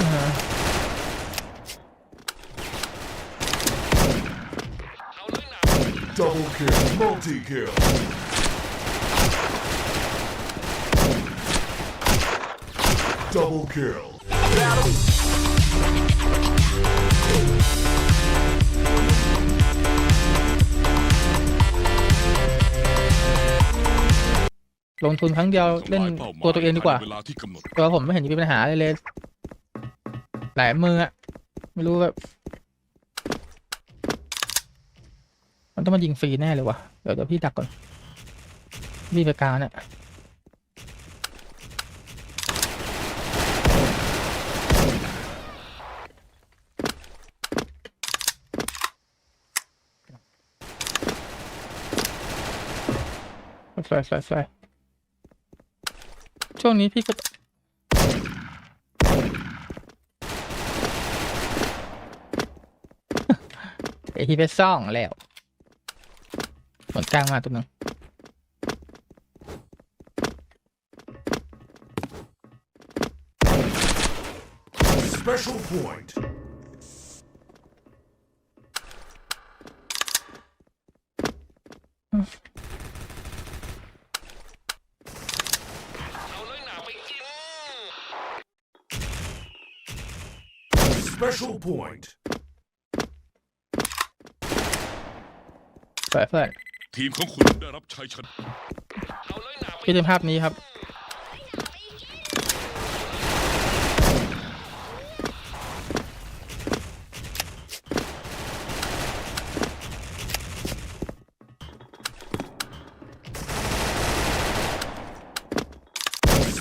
อ่า Double kill, multi kill. Double kill. ลงทุนครั้งเดียวเล่นทำลายป้าหมายตัวตัวเองดีกว่าภยในเวลาที่กำหนดตัวผมไม่เห็นจะมีปัญหาเลยเลย หลายมืออะไม่รู้แบบ มันต้องมายิงฟรีแน่เลยวะเดี๋ยวเดี๋ยวพี่ดักก่อนพี่ไปกลางเนี่ยสวยสวยสวยช่วงนี้พี่ก็ ไอที่ไปซ่องแล้วหมดกลางมาตัวหนึง Special point. เอาเลยหนาไปกิน Special point. ส วยเพื่อนทีมของคุณได้รับชัยชนะเอาเลยหนาไปพี่เล่นภาพนี้ครับ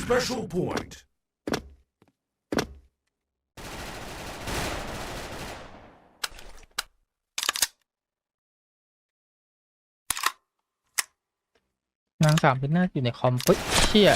Special point. นางสามเป็นหน้าอยู่ในคอมเฮ้ยเชี่ย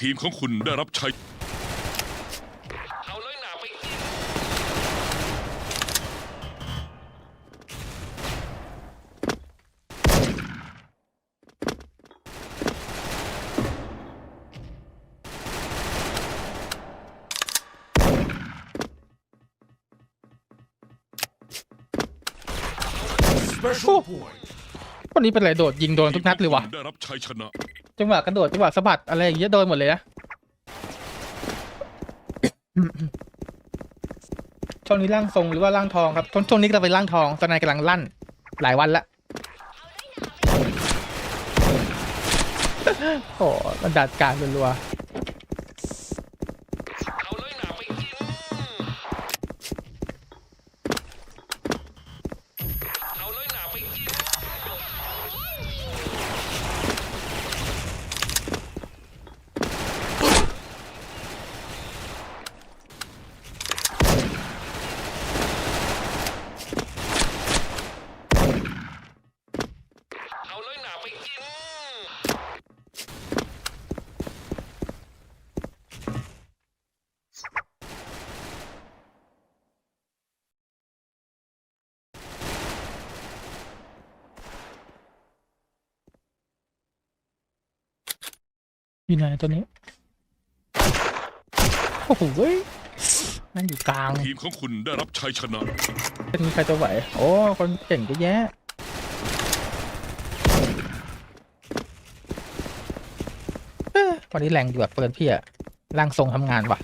ทีมของคุณได้รับชัยเอาเลยหนาไปกิน Special point. คนนี้เป็นไรโดดยิงโดนทุกนัดเลยวะทีมของคุณได้รับชัยชนะจังหวะกระโดดจังหวะสะบัดอะไรอย่างเงี้ยโดนหมดเลยนะช่วงนี้ร่างทรงหรือว่าร่างทองครับช่วงช่วงนี้ก็เป็นร่างทองตอนนายกำลังลั่น หลายวันละโอ้มันดัดการรัวเอาเลยหนาไปกิน เอาเลยหนาไปกิน เอาเลยหนาไปกิน ๆ อยู่ไหนตัวนี้ โอ้โหเว้ยนั่นอยู่กลาง ทีมของคุณได้รับชัยชนะเป็นใครจะไหว โอ้ คนเก่งเยอะแยะเอ้อวันนี้แรงอยู่แบบเปิดพี่อะร่างทรงทำงานว่ะ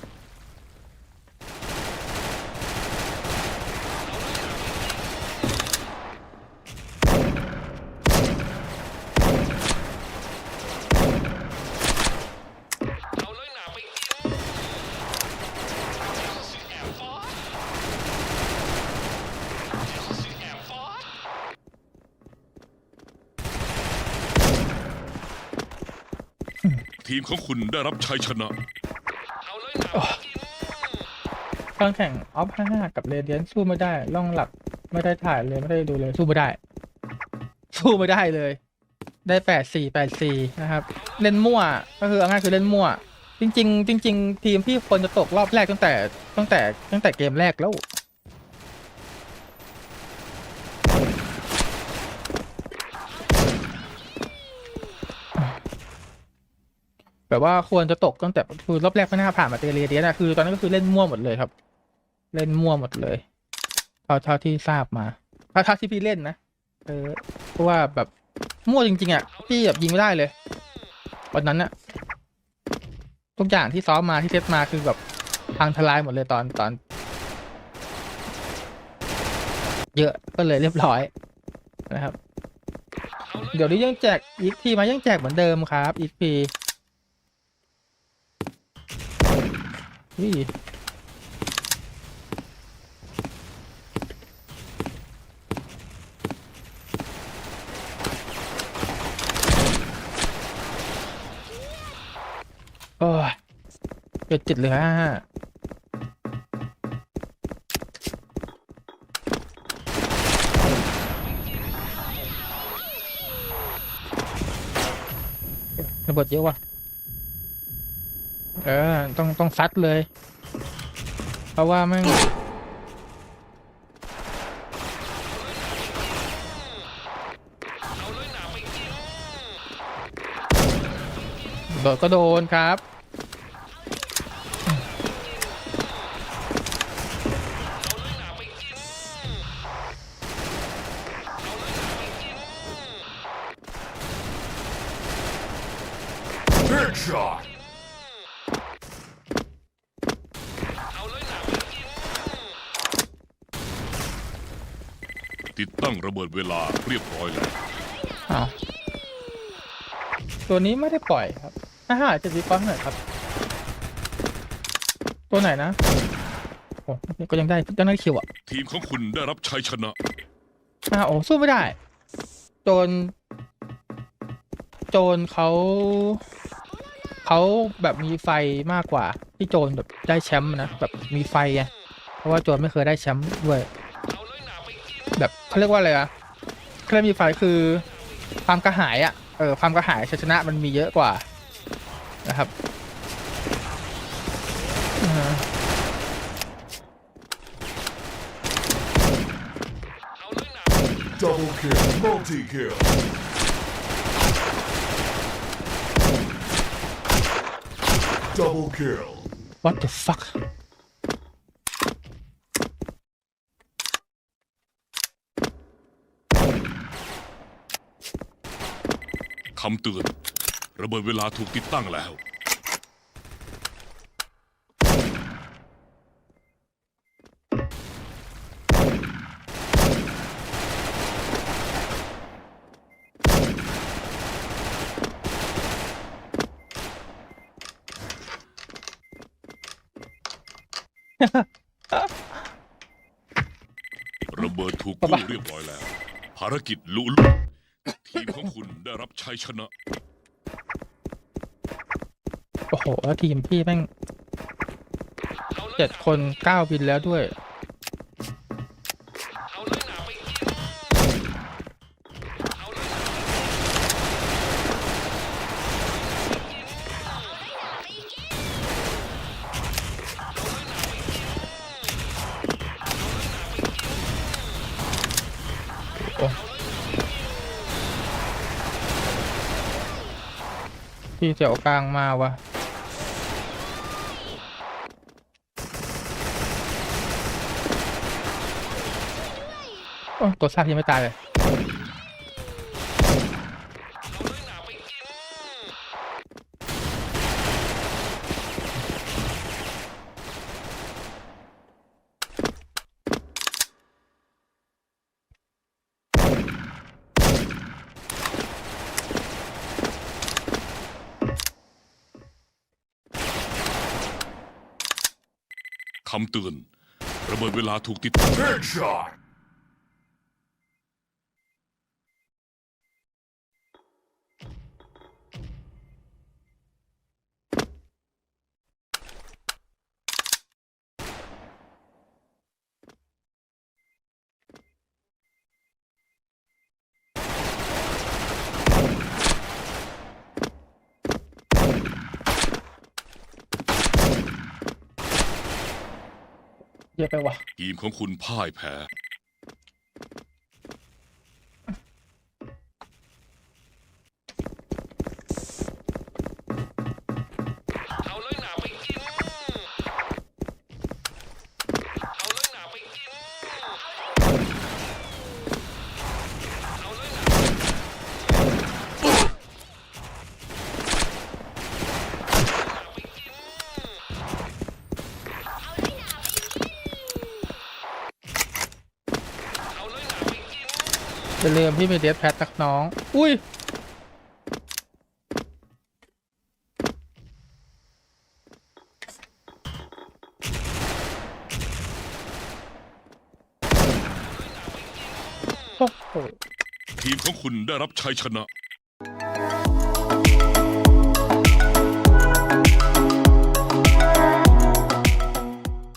เอาเลยหนาไปกินแอบฟอสแอบฟอส ทีมของคุณได้รับชัยชนะ เอาเลยหนาไปกินตอนแข่งออฟห้ากับเรเดียนสู้ไม่ได้ล่องหลักไม่ได้ถ่ายเลยไม่ได้ดูเลยสู้ไม่ได้ สู้ไม่ได้เลย ได้แปดสี่แปดสี่นะครับ เล่นมั่วก็คือเอาง่ายคือเล่นมั่ว จริง ๆ จริง ๆ ทีมพี่ควรจะตกรอบแรกตั้งแต่ตั้งแต่ตั้งแต่เกมแรกแล้ว แบบว่าควรจะตกตั้งแต่คือรอบแรกไม่น่าผ่านมาเตเรียเดียนะคือตอนนั้นก็คือเล่นมั่วหมดเลยครับ เล่นมั่วหมดเลยเท่าเท่าที่ทราบมาถ้าเท่าที่พี่เล่นนะเออเพราะว่าแบบมั่วจริง ๆอะพี่แบบยิงไม่ได้เลยวันนั้นอะทุกอย่างที่ซ้อมมาที่เซตมาคือแบบพังทลายหมดเลยตอนตอน เยอะก็เลยเรียบร้อยนะครับ เดี๋ยวนี้ยังแจกอีกพีมายังแจกเหมือนเดิมครับอีกพี วิโอ้ยเจ็ดจิตเลยฮะระเบิดเยอะว่ะ เออ ต้องต้องซัดเลย เพราะว่าแม่งโดนก็โดนครับ Headshot. ติดตั้งระเบิดเวลาเรียบร้อยแล้วอ้าวตัวนี้ไม่ได้ปล่อยครับอาหารจะดีฟอนหน่อยครับ ตัวไหนนะโอ้ก็ยังได้ยังได้คิวอะทีมของคุณได้รับชัยชนะ อ่าโอ้สู้ไม่ได้ โจรโจรเขาเขาแบบมีไฟมากกว่า ที่โจรแบบได้แชมป์นะ แบบมีไฟไงเพราะว่าโจรไม่เคยได้แชมป์ด้วยแบบ เขาเรียกว่าอะไรอะเขาเรียกมีไฟคือความกระหายอะเออความกระหายชัยชนะมันมีเยอะกว่านะครับอ่า Double kill. Multi kill. Double kill. what the fuck คำเตือน ระเบิดเวลาถูกติดตั้งแล้ว ระเบิดถูกกู้เรียบร้อยแล้ว ภารกิจลุล่วง ทีมของคุณได้รับชัยชนะ โอ้โห แล้วทีมพี่แม่งเจ็ดคนเก้าบินแล้วด้วย ที่เจ้ากลางมาวะโอ้ตัวซากยังไม่ตายเลย คำเตือน ระเบิดเวลาถูกติดตั้ง Headshot. ยอะไปวะทีมของคุณพ่ายแพ้ จะเริ่มที่มีเดสแพทสักน้อง อุ้ย โอ้โห ทีมของคุณได้รับชัยชนะ